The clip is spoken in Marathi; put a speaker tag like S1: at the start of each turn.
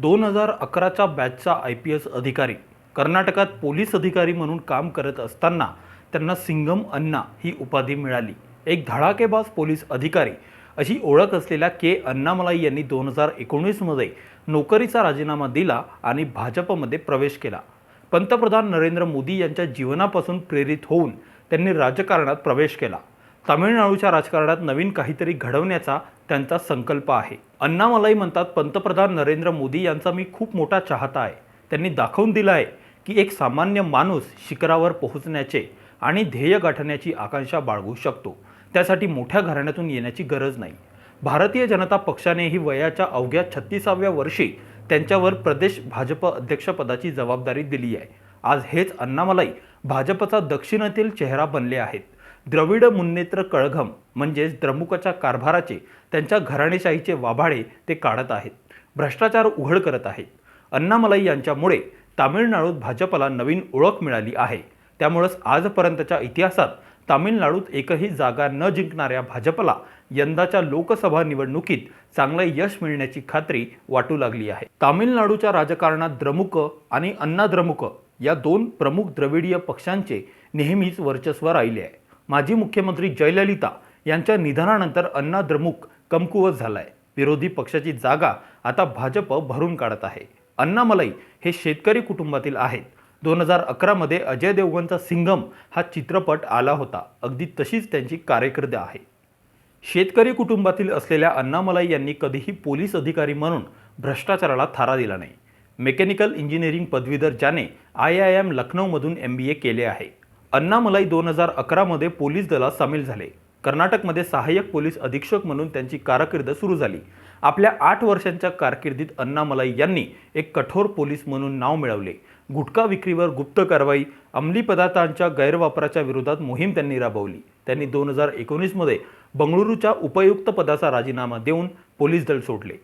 S1: दोन हजार अकराच्या बॅचचा आय पी एस अधिकारी. कर्नाटकात पोलीस अधिकारी म्हणून काम करत असताना त्यांना सिंगम अण्णा ही उपाधी मिळाली. एक धडाकेबाज पोलीस अधिकारी अशी ओळख असलेल्या के अण्णामलाई यांनी दोन हजार एकोणीसमध्ये नोकरीचा राजीनामा दिला आणि भाजपमध्ये प्रवेश केला. पंतप्रधान नरेंद्र मोदी यांच्या जीवनापासून प्रेरित होऊन त्यांनी राजकारणात प्रवेश केला. तामिळनाडूच्या राजकारणात नवीन काहीतरी घडवण्याचा त्यांचा संकल्प आहे. अण्णामलाई म्हणतात पंतप्रधान नरेंद्र मोदी यांचा मी खूप मोठा चाहता आहे. त्यांनी दाखवून दिला आहे की एक सामान्य माणूस शिखरावर पोहोचण्याचे आणि ध्येय गाठण्याची आकांक्षा बाळगू शकतो. त्यासाठी मोठ्या घराण्यातून येण्याची गरज नाही. भारतीय जनता पक्षानेही वयाच्या अवघ्या छत्तीसाव्या वर्षी त्यांच्यावर प्रदेश भाजप अध्यक्षपदाची जबाबदारी दिली आहे. आज हेच अण्णामलाई भाजपचा दक्षिणेतील चेहरा बनले आहेत. द्रविड मुन्नेत्र कळघम म्हणजेच द्रमुकच्या कारभाराचे त्यांच्या घराणेशाहीचे वाभाडे ते काढत आहेत. भ्रष्टाचार उघड करत आहेत. अण्णामलाई यांच्यामुळे तामिळनाडूत भाजपला नवीन ओळख मिळाली आहे. त्यामुळंच आजपर्यंतच्या इतिहासात तामिळनाडूत एकही जागा न जिंकणाऱ्या भाजपला यंदाच्या लोकसभा निवडणुकीत चांगलं यश मिळण्याची खात्री वाटू लागली आहे. तामिळनाडूच्या राजकारणात द्रमुक आणि अण्णा द्रमुक या दोन प्रमुख द्रविडीय पक्षांचे नेहमीच वर्चस्व राहिले आहे. माजी मुख्यमंत्री जयललिता यांच्या निधनानंतर अण्णा द्रमुक कमकुवत झालाय. विरोधी पक्षाची जागा आता भाजप भरून काढत आहे. अण्णामलाई हे शेतकरी कुटुंबातील आहेत. दोन हजार अकरामध्ये अजय देवगणचा सिंघम हा चित्रपट आला होता. अगदी तशीच त्यांची कारकीर्द आहे शेतकरी कुटुंबातील असलेल्या अण्णामलाई यांनी कधीही पोलीस अधिकारी म्हणून भ्रष्टाचाराला थारा दिला नाही. मेकॅनिकल इंजिनिअरिंग पदवीधर ज्याने आय आय एम लखनौमधून एम बी ए केले आहे. अण्णामलाई दोन हजार अकरामध्ये पोलीस दलात सामील झाले. कर्नाटकमध्ये सहाय्यक पोलीस अधीक्षक म्हणून त्यांची कारकीर्द सुरू झाली. आपल्या आठ वर्षांच्या कारकिर्दीत अण्णामलाई यांनी एक कठोर पोलीस म्हणून नाव मिळवले. गुटखा विक्रीवर गुप्त कारवाई अंमली पदार्थांच्या गैरवापराच्या विरोधात मोहीम त्यांनी राबवली. त्यांनी दोन हजार एकोणीसमध्ये बंगळुरूच्या उपयुक्त पदाचा राजीनामा देऊन पोलीस दल सोडले.